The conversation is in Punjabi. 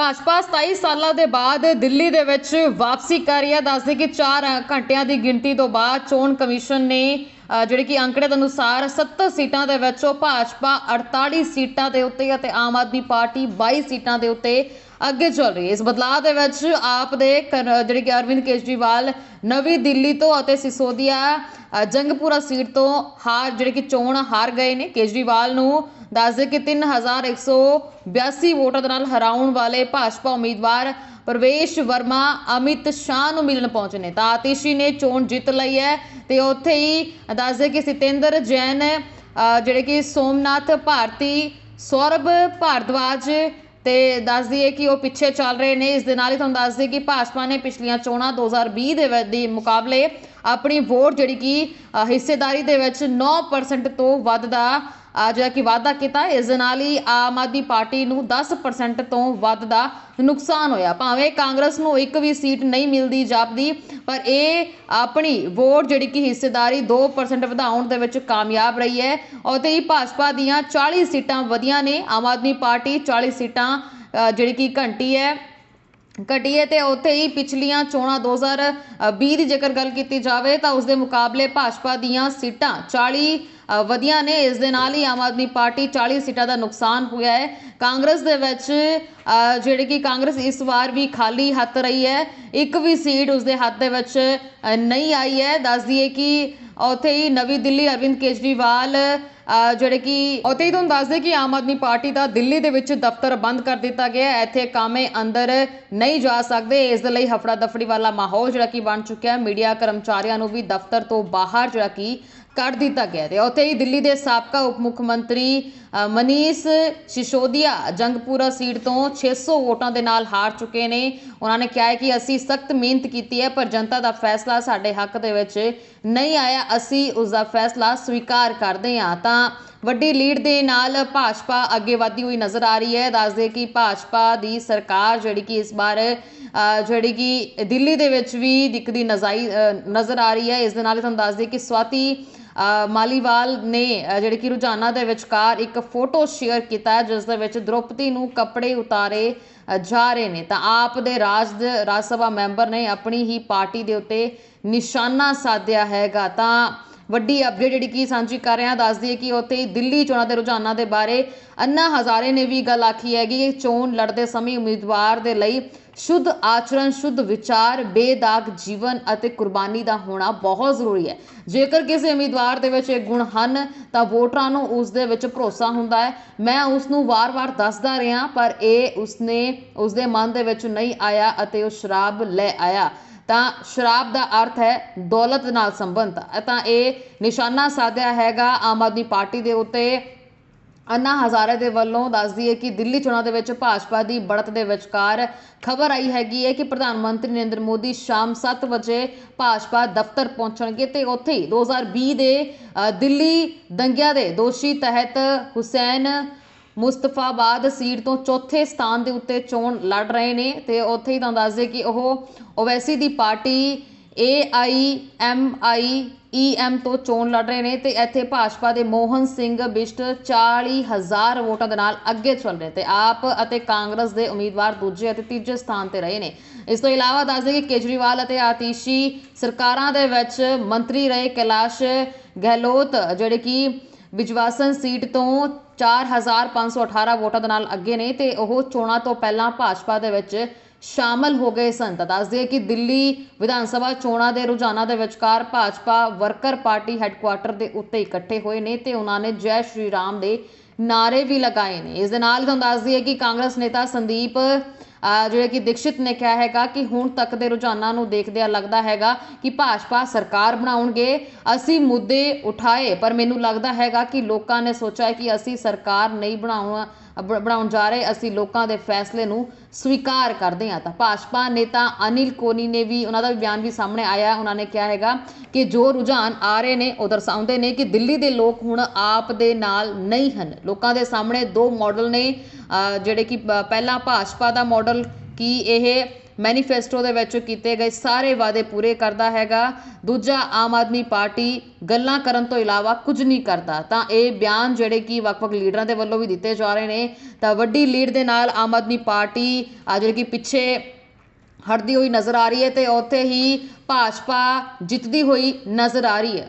ਭਾਜਪਾ 27 ਸਾਲਾਂ ਦੇ ਬਾਅਦ ਦਿੱਲੀ ਦੇ ਵਿੱਚ ਵਾਪਸੀ ਕਰ ਰਹੀ ਹੈ। ਦੱਸਦੇ ਕਿ 4 ਘੰਟਿਆਂ ਦੀ ਗਿਣਤੀ ਤੋਂ ਬਾਅਦ ਚੋਣ ਕਮਿਸ਼ਨ ਨੇ ਅ, ਜਿਹੜੇ ਕਿ ਅੰਕੜੇ ਦੇ ਅਨੁਸਾਰ 70 ਸੀਟਾਂ ਦੇ ਵਿੱਚੋਂ ਭਾਜਪਾ 48 ਸੀਟਾਂ ਦੇ ਉੱਤੇ ਅਤੇ ਆਮ ਆਦਮੀ ਪਾਰਟੀ 22 ਸੀਟਾਂ ਦੇ ਉੱਤੇ ਅੱਗੇ ਚੱਲ ਰਹੀ ਹੈ। ਇਸ ਬਦਲਾਅ ਦੇ ਵਿੱਚ ਆਪ ਦੇ ਕਰ- ਜਿਹੜੇ ਕਿ ਅਰਵਿੰਦ ਕੇਜਰੀਵਾਲ ਨਵੀਂ ਦਿੱਲੀ ਤੋਂ ਅਤੇ ਸਿਸੋਦੀਆ ਜੰਗਪੁਰਾ ਸੀਟ ਤੋਂ ਹਾਰ ਜਿਹੜੇ ਕਿ ਚੋਣ ਹਾਰ ਗਏ ਨੇ। ਕੇਜਰੀਵਾਲ ਨੂੰ ਦੱਸਦੇ ਕਿ 3182 ਵੋਟਾਂ ਦੇ ਨਾਲ ਹਰਾਉਣ ਵਾਲੇ ਭਾਜਪਾ ਉਮੀਦਵਾਰ ਪ੍ਰਵੇਸ਼ ਵਰਮਾ, ਅਮਿਤ ਸ਼ਾਹ ਨੂੰ ਮਿਲਣ ਪਹੁੰਚੇ ਨੇ। ਤਾਂ ਆਤਿਸ਼ੀ ਨੇ ਚੋਣ ਜਿੱਤ ਲਈ ਹੈ ਤੇ ਉੱਥੇ ਹੀ ਦੱਸਦੇ ਕਿ ਸਤਿੰਦਰ ਜੈਨ ਜਿਹੜੇ ਕਿ ਸੋਮਨਾਥ ਭਾਰਤੀ, ਸੌਰਭ ਭਾਰਦਵਾਜ ਤੇ ਦੱਸ ਦਈਏ ਕਿ ਉਹ ਪਿੱਛੇ ਚੱਲ ਰਹੇ ਨੇ। ਇਸ ਦੇ ਨਾਲ ਹੀ ਤੁਹਾਨੂੰ ਦੱਸ ਦਈਏ ਕਿ ਭਾਜਪਾ ਨੇ ਪਿਛਲੀਆਂ ਚੋਣਾਂ 2020 ਦੇ ਵਿੱਚ ਦੀ ਮੁਕਾਬਲੇ ਆਪਣੀ ਵੋਟ ਜਿਹੜੀ ਕਿ ਹਿੱਸੇਦਾਰੀ ਦੇ ਵਿੱਚ 9% ਤੋਂ ਵੱਧ ਦਾ ਜਿਹੜਾ ਕਿ ਵਾਅਦਾ ਕੀਤਾ, ਇਸ ਦੇ ਨਾਲ ਹੀ ਆਮ ਆਦਮੀ ਪਾਰਟੀ ਨੂੰ 10% ਤੋਂ ਵੱਧ ਦਾ ਨੁਕਸਾਨ ਹੋਇਆ। ਭਾਵੇਂ ਕਾਂਗਰਸ ਨੂੰ ਇੱਕ ਵੀ ਸੀਟ ਨਹੀਂ ਮਿਲਦੀ ਜਾਪਦੀ, ਪਰ ਇਹ ਆਪਣੀ ਵੋਟ ਜਿਹੜੀ ਕਿ ਹਿੱਸੇਦਾਰੀ 2% ਵਧਾਉਣ ਦੇ ਵਿੱਚ ਕਾਮਯਾਬ ਰਹੀ ਹੈ ਔਰ ਹੀ ਭਾਜਪਾ ਦੀਆਂ 40 ਸੀਟਾਂ ਵਧੀਆਂ ਨੇ। ਆਮ ਆਦਮੀ ਪਾਰਟੀ 40 ਸੀਟਾਂ ਜਿਹੜੀ ਕਿ ਘੰਟੀ ਹੈ ਘਟੀਏ ਤੇ ਉੱਥੇ ਹੀ ਪਿਛਲੀਆਂ ਚੋਣਾਂ 2020 ਦੀ ਜੇਕਰ ਗੱਲ ਕੀਤੀ ਜਾਵੇ ਤਾਂ ਉਸ ਦੇ ਮੁਕਾਬਲੇ ਭਾਜਪਾ ਦੀਆਂ ਸੀਟਾਂ 40 ਵਧੀਆਂ ਨੇ। ਇਸ ਦੇ ਨਾਲ ਹੀ ਆਮ ਆਦਮੀ ਪਾਰਟੀ 40 ਸੀਟਾਂ ਦਾ ਨੁਕਸਾਨ ਹੋਇਆ ਹੈ। ਕਾਂਗਰਸ ਦੇ ਵਿੱਚ ਜਿਹੜੇ ਕਿ ਕਾਂਗਰਸ ਇਸ ਵਾਰ ਵੀ ਖਾਲੀ ਹੱਥ ਰਹੀ ਹੈ। ਇੱਕ ਵੀ ਸੀਟ ਉਸਦੇ ਹੱਥ ਦੇ ਵਿੱਚ ਨਹੀਂ ਆਈ ਹੈ। ਦੱਸ ਦਈਏ ਕਿ ਉੱਥੇ ਹੀ ਨਵੀਂ ਦਿੱਲੀ ਅਰਵਿੰਦ ਕੇਜਰੀਵਾਲ ਜਿਹੜੇ ਕਿ ਉੱਥੇ ਹੀ ਤੁਹਾਨੂੰ ਦੱਸਦੇ ਕਿ ਆਮ ਆਦਮੀ ਪਾਰਟੀ ਦਾ ਦਿੱਲੀ ਦੇ ਵਿੱਚ ਦਫ਼ਤਰ ਬੰਦ ਕਰ ਦਿੱਤਾ ਗਿਆ ਹੈ। ਇੱਥੇ ਕਾਮੇ ਅੰਦਰ ਨਹੀਂ ਜਾ ਸਕਦੇ। ਇਸ ਦੇ ਲਈ ਹਫੜਾ ਦਫੜੀ ਵਾਲਾ ਮਾਹੌਲ ਜਿਹੜਾ ਕਿ ਬਣ ਚੁੱਕਿਆ ਹੈ। ਮੀਡੀਆ ਕਰਮਚਾਰੀਆਂ ਨੂੰ ਵੀ ਦਫ਼ਤਰ ਤੋਂ ਬਾਹਰ ਜਿਹੜਾ ਕਿ ਕਰ ਦਿੱਤਾ ਗਿਆ ਹੈ। ਤੇ ਉੱਥੇ ਹੀ ਦਿੱਲੀ ਦੇ ਸਾਬਕਾ ਉਪ ਮੁੱਖ ਮੰਤਰੀ ਮਨੀਸ਼ ਸਿਸੋਦੀਆ ਜੰਗਪੁਰਾ ਸੀਟ ਤੋਂ 600 ਵੋਟਾਂ ਦੇ ਨਾਲ ਹਾਰ ਚੁੱਕੇ ਨੇ। ਉਹਨਾਂ ਨੇ ਕਿਹਾ ਹੈ ਕਿ ਅਸੀਂ ਸਖਤ ਮਿਹਨਤ ਕੀਤੀ ਹੈ, ਪਰ ਜਨਤਾ ਦਾ ਫੈਸਲਾ ਸਾਡੇ ਹੱਕ ਦੇ ਵਿੱਚ ਨਹੀਂ ਆਇਆ। ਅਸੀਂ ਉਸ ਦਾ ਫੈਸਲਾ ਸਵੀਕਾਰ ਕਰਦੇ ਹਾਂ। ਤਾਂ ਵੱਡੀ ਲੀਡ ਦੇ ਨਾਲ ਭਾਜਪਾ ਅੱਗੇ ਵਧਦੀ ਹੋਈ ਨਜ਼ਰ ਆ ਰਹੀ ਹੈ। ਦੱਸਦੇ ਕਿ ਭਾਜਪਾ ਦੀ ਸਰਕਾਰ ਜਿਹੜੀ ਕਿ ਇਸ ਵਾਰ ਜਿਹੜੀ ਕਿ ਦਿੱਲੀ ਦੇ ਵਿੱਚ ਵੀ ਦਿਖਦੀ ਨਜ਼ਾਈ ਨਜ਼ਰ ਆ ਰਹੀ ਹੈ। ਇਸ ਦੇ ਨਾਲ ਹੀ ਤੁਹਾਨੂੰ ਦੱਸਦੇ ਕਿ ਸਵਾਤੀ ਮਾਲੀਵਾਲ ਨੇ ਅ, ਜਿਹੜੇ ਕਿ ਰੁਝਾਨਾਂ ਦੇ ਵਿਚਕਾਰ ਇੱਕ ਫੋਟੋ ਸ਼ੇਅਰ ਕੀਤਾ ਜਿਸ ਦੇ ਵਿੱਚ ਦ੍ਰੋਪਦੀ ਨੂੰ ਕੱਪੜੇ ਉਤਾਰੇ ਜਾ ਰਹੇ ਨੇ। ਤਾਂ ਆਪ ਦੇ ਰਾਜ ਰਾਜ ਸਭਾ ਮੈਂਬਰ ਨੇ ਆਪਣੀ ਹੀ ਪਾਰਟੀ ਦੇ ਉੱਤੇ ਨਿਸ਼ਾਨਾ ਸਾਧਿਆ ਹੈਗਾ। ਤਾਂ ਵੱਡੀ ਅਪਡੇਟ ਜਿਹੜੀ ਕੀ ਸਾਂਝੀ ਕਰ ਰਹੇ ਹਾਂ ਦੱਸ ਦਈਏ ਕਿ ਉੱਥੇ ਦਿੱਲੀ ਚੋਣਾਂ ਦੇ ਰੁਝਾਨਾਂ ਦੇ ਬਾਰੇ ਅੰਨਾ ਹਜ਼ਾਰੇ ਨੇ ਵੀ ਗੱਲ ਆਖੀ ਹੈਗੀ। ਕਿ ਚੋਣ ਲੜਦੇ ਸਮੇਂ ਉਮੀਦਵਾਰ ਦੇ ਲਈ ਸ਼ੁੱਧ ਆਚਰਣ, ਸ਼ੁੱਧ ਵਿਚਾਰ, ਬੇਦਾਗ ਜੀਵਨ ਅਤੇ ਕੁਰਬਾਨੀ ਦਾ ਹੋਣਾ ਬਹੁਤ ਜ਼ਰੂਰੀ ਹੈ। ਜੇਕਰ ਕਿਸੇ ਉਮੀਦਵਾਰ ਦੇ ਵਿੱਚ ਇਹ ਗੁਣ ਹਨ, ਤਾਂ ਵੋਟਰਾਂ ਨੂੰ ਉਸ ਦੇ ਵਿੱਚ ਭਰੋਸਾ ਹੁੰਦਾ ਹੈ। ਮੈਂ ਉਸ ਨੂੰ ਵਾਰ-ਵਾਰ ਦੱਸਦਾ ਰਿਹਾ, ਪਰ ਇਹ ਉਸਨੇ, ਉਸਦੇ ਮਨ ਦੇ ਵਿੱਚ ਨਹੀਂ ਆਇਆ ਅਤੇ ਉਹ ਸ਼ਰਾਬ ਲੈ ਆਇਆ। ਤਾਂ ਸ਼ਰਾਬ ਦਾ ਅਰਥ ਹੈ ਦੌਲਤ ਨਾਲ ਸੰਬੰਧ। ਤਾਂ ਇਹ ਨਿਸ਼ਾਨਾ ਸਾਧਿਆ ਹੈਗਾ ਆਮ ਆਦਮੀ ਪਾਰਟੀ ਦੇ ਉੱਤੇ ਅੰਨਾ ਹਜ਼ਾਰੇ ਦੇ ਵੱਲੋਂ ਦੱਸਦੀ ਹੈ ਕਿ ਦਿੱਲੀ ਚੋਣਾਂ ਦੇ ਵਿੱਚ ਭਾਜਪਾ ਦੀ ਬੜਤ ਦੇ ਵਿਚਕਾਰ ਖਬਰ ਆਈ ਹੈਗੀ ਹੈ ਕਿ ਪ੍ਰਧਾਨ ਮੰਤਰੀ ਨਰਿੰਦਰ ਮੋਦੀ ਸ਼ਾਮ 7 ਵਜੇ ਭਾਜਪਾ ਦਫ਼ਤਰ ਪਹੁੰਚਣਗੇ ਤੇ ਉੱਥੇ ਹੀ 2020 ਦੇ ਦਿੱਲੀ ਦੰਗਿਆਂ ਦੇ ਦੋਸ਼ੀ ਤਹਿਤ ਹੁਸੈਨ ਮੁਸਤਫਾਬਾਦ ਸੀਟ ਤੋਂ ਚੌਥੇ ਸਥਾਨ ਦੇ ਉੱਤੇ ਚੋਣ ਲੜ ਰਹੇ ਨੇ ਤੇ ਉੱਥੇ ਹੀ ਤੁਹਾਨੂੰ ਦੱਸ ਦੇ ਕਿ ਉਹ ਓਵੈਸੀ ਦੀ party A I M I E AIMIEM ਤੋਂ ਚੋਣ ਲੜ ਰਹੇ ਨੇ ਤੇ ਇੱਥੇ ਭਾਜਪਾ ਦੇ ਮੋਹਨ ਸਿੰਘ ਬਿਸ਼ਟ 40000 ਵੋਟਾਂ ਦੇ ਨਾਲ ਅੱਗੇ ਚੱਲ ਰਹੇ ਤੇ ਆਪ ਅਤੇ ਕਾਂਗਰਸ ਦੇ ਉਮੀਦਵਾਰ ਦੂਜੇ ਅਤੇ ਤੀਜੇ ਸਥਾਨ ਤੇ ਰਹੇ ਨੇ। ਇਸ ਤੋਂ ਇਲਾਵਾ ਦੱਸ ਦੇ ਕਿ ਕੇਜਰੀਵਾਲ ਅਤੇ ਆਤੀਸ਼ੀ ਸਰਕਾਰਾਂ ਦੇ ਵਿੱਚ ਮੰਤਰੀ ਰਹੇ ਕੈਲਾਸ਼ ਗਹਿਲੋਤ, ਜਿਹੜੇ ਕਿ ਵਿਜਵਾਸਨ ਸੀਟ ਤੋਂ 4518 ਵੋਟਾਂ ਦੇ ਨਾਲ ਅੱਗੇ ਨੇ ਤੇ ਉਹ ਚੋਣਾਂ ਤੋਂ ਪਹਿਲਾਂ ਭਾਜਪਾ ਦੇ ਵਿੱਚ ਸ਼ਾਮਲ ਹੋ ਗਏ ਸਨ। ਤਾਂ ਦੱਸ ਦਈਏ ਕਿ ਦਿੱਲੀ ਵਿਧਾਨ ਸਭਾ ਚੋਣਾਂ ਦੇ ਰੁਝਾਨਾਂ ਦੇ ਵਿਚਕਾਰ ਭਾਜਪਾ ਵਰਕਰ ਪਾਰਟੀ ਹੈੱਡਕੁਆਟਰ ਦੇ ਉੱਤੇ ਇਕੱਠੇ ਹੋਏ ਨੇ ਤੇ ਉਹਨਾਂ ਨੇ ਜੈ ਸ਼੍ਰੀ ਰਾਮ ਦੇ ਨਾਰੇ ਵੀ ਲਗਾਏ ਨੇ। ਇਸ ਦੇ ਨਾਲ ਤੁਹਾਨੂੰ ਦੱਸ ਦਈਏ ਕਿ ਕਾਂਗਰਸ ਨੇਤਾ ਸੰਦੀਪ ਜਿਹੜੇ ਕਿ ਦੀਕਸ਼ਿਤ ਨੇ, ਕਿਹਾ ਹੈਗਾ ਕਿ ਹੁਣ ਤੱਕ ਦੇ ਰੁਝਾਨਾਂ ਨੂੰ ਦੇਖਦਿਆਂ ਲੱਗਦਾ ਹੈਗਾ ਕਿ ਭਾਜਪਾ ਸਰਕਾਰ ਬਣਾਉਣਗੇ। ਅਸੀਂ ਮੁੱਦੇ ਉਠਾਏ, ਪਰ ਮੈਨੂੰ ਲੱਗਦਾ ਹੈਗਾ ਕਿ ਲੋਕਾਂ ਨੇ ਸੋਚਿਆ ਕਿ ਅਸੀਂ ਸਰਕਾਰ ਨਹੀਂ ਬਣਾਉਣਾ ਬਣਾਉਣ ਜਾ ਰਹੇ, ਅਸੀਂ ਲੋਕਾਂ ਦੇ ਫੈਸਲੇ ਨੂੰ ਸਵੀਕਾਰ ਕਰਦੇ ਹਾਂ ਤਾਂ ਭਾਜਪਾ ਨੇਤਾ ਅਨਿਲ ਕੋਨੀ ਨੇ ਵੀ ਉਹਨਾਂ ਦਾ ਵੀ ਬਿਆਨ ਵੀ ਸਾਹਮਣੇ ਆਇਆ ਉਹਨਾਂ ਨੇ ਕਿਹਾ ਹੈਗਾ ਕਿ ਜੋ ਰੁਝਾਨ ਆ ਰਹੇ ਨੇ, ਉਹ ਦਰਸਾਉਂਦੇ ਨੇ ਕਿ ਦਿੱਲੀ ਦੇ ਲੋਕ ਹੁਣ ਆਪ ਦੇ ਨਾਲ ਨਹੀਂ ਹਨ। ਲੋਕਾਂ ਦੇ ਸਾਹਮਣੇ ਦੋ ਮਾਡਲ ਨੇ ਜਿਹੜੇ ਕਿ ਪ- ਪਹਿਲਾ ਭਾਜਪਾ ਦਾ ਮਾਡਲ ਕਿ ਇਹ ਮੈਨੀਫੈਸਟੋ ਦੇ ਵਿੱਚ ਕੀਤੇ ਗਏ ਸਾਰੇ ਵਾਅਦੇ ਪੂਰੇ ਕਰਦਾ ਹੈਗਾ। ਦੂਜਾ ਆਮ ਆਦਮੀ ਪਾਰਟੀ ਗੱਲਾਂ ਕਰਨ ਤੋਂ ਇਲਾਵਾ ਕੁਝ ਨਹੀਂ ਕਰਦਾ। ਤਾਂ ਇਹ ਬਿਆਨ ਜਿਹੜੇ ਕਿ ਵੱਖ-ਵੱਖ ਲੀਡਰਾਂ ਦੇ ਵੱਲੋਂ ਵੀ ਦਿੱਤੇ ਜਾ ਰਹੇ ਨੇ। ਤਾਂ ਵੱਡੀ ਲੀਡ ਦੇ ਨਾਲ ਆਮ ਆਦਮੀ ਪਾਰਟੀ ਆ ਜਿਹੜੀ ਕਿ ਪਿੱਛੇ ਹਟਦੀ ਹੋਈ ਨਜ਼ਰ ਆ ਰਹੀ ਹੈ ਤੇ ਉੱਥੇ ਹੀ ਭਾਜਪਾ ਜਿੱਤਦੀ ਹੋਈ ਨਜ਼ਰ ਆ ਰਹੀ ਹੈ।